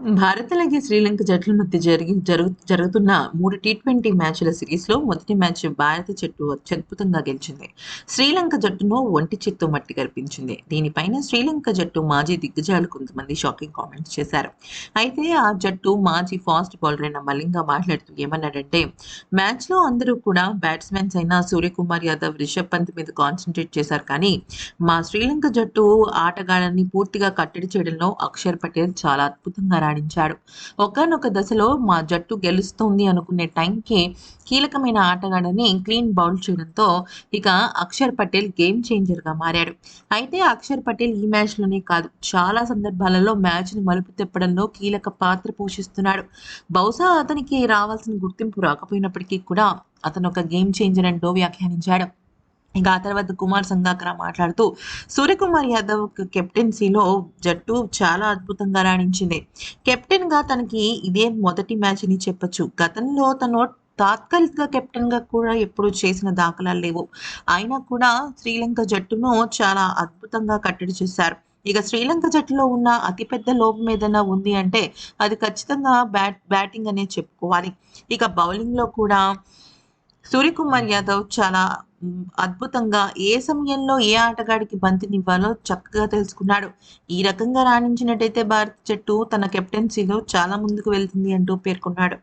భారత్ అలాగే శ్రీలంక జట్ల మధ్య జరిగి జరుగు జరుగుతున్న మూడు టీ ట్వంటీ మ్యాచ్ల సిరీస్లో మొదటి మ్యాచ్ భారత జట్టు అత్యద్భుతంగా గెలిచింది. శ్రీలంక జట్టును ఒంటి చేత్తో మట్టి కనిపించింది దీనిపైన శ్రీలంక జట్టు మాజీ దిగ్గజాలు కొంతమంది షాకింగ్ కామెంట్స్ చేశారు. అయితే ఆ జట్టు మాజీ ఫాస్ట్ బౌలర్ అయిన మలింగా మాట్లాడుతూ ఏమన్నాడంటే మ్యాచ్లో అందరూ కూడా బ్యాట్స్మెన్స్ అయిన సూర్యకుమార్ యాదవ్ రిషబ్ పంత్ మీద కాన్సన్ట్రేట్ చేశారు కానీ మా శ్రీలంక జట్టు ఆటగాళ్ళని పూర్తిగా కట్టడి చేయడంలో అక్షర్ పటేల్ చాలా అద్భుతంగా ఆడించాడు ఒకనొక దశలో మా జట్టు గెలుస్తుంది అనుకునే టైంకే కీలకమైన ఆటగాడని క్లీన్ బౌల్ చేయడంతో ఇక అక్షర్ పటేల్ గేమ్ చేంజర్గా మారాడు. అయితే అక్షర్ పటేల్ ఈ మ్యాచ్లోనే కాదు చాలా సందర్భాలలో మ్యాచ్ని మలుపు తిప్పడంలో కీలక పాత్ర పోషిస్తున్నాడు. బహుశా అతనికి రావాల్సిన గుర్తింపు రాకపోయినప్పటికీ కూడా అతను ఒక గేమ్ చేంజర్ అంటూ వ్యాఖ్యానించాడు. ఇక ఆ తర్వాత కుమార్ సంగాకర మాట్లాడుతూ సూర్యకుమార్ యాదవ్ కెప్టెన్సీలో జట్టు చాలా అద్భుతంగా రాణించింది. కెప్టెన్గా తనకి ఇదే మొదటి మ్యాచ్ అని చెప్పొచ్చు. గతంలో తను తాత్కాలిక కెప్టెన్గా కూడా ఎప్పుడు చేసిన దాఖలాలు లేవు. అయినా కూడా శ్రీలంక జట్టును చాలా అద్భుతంగా కట్టడి చేశారు. ఇక శ్రీలంక జట్టులో ఉన్న అతిపెద్ద లోపం ఏదైనా ఉంది అంటే అది ఖచ్చితంగా బ్యాట్ బ్యాటింగ్ అనే చెప్పుకోవాలి. ఇక బౌలింగ్లో కూడా సూర్యకుమార్ యాదవ్ చాలా అద్భుతంగా ఏ సమయంలో ఏ ఆటగాడికి బంతినివ్వాలో చక్కగా తెలుసుకున్నాడు. ఈ రకంగా రాణించినట్టయితే భారత జట్టు తన కెప్టెన్సీలో చాలా ముందుకు వెళ్తుంది అంటూ పేర్కొన్నాడు.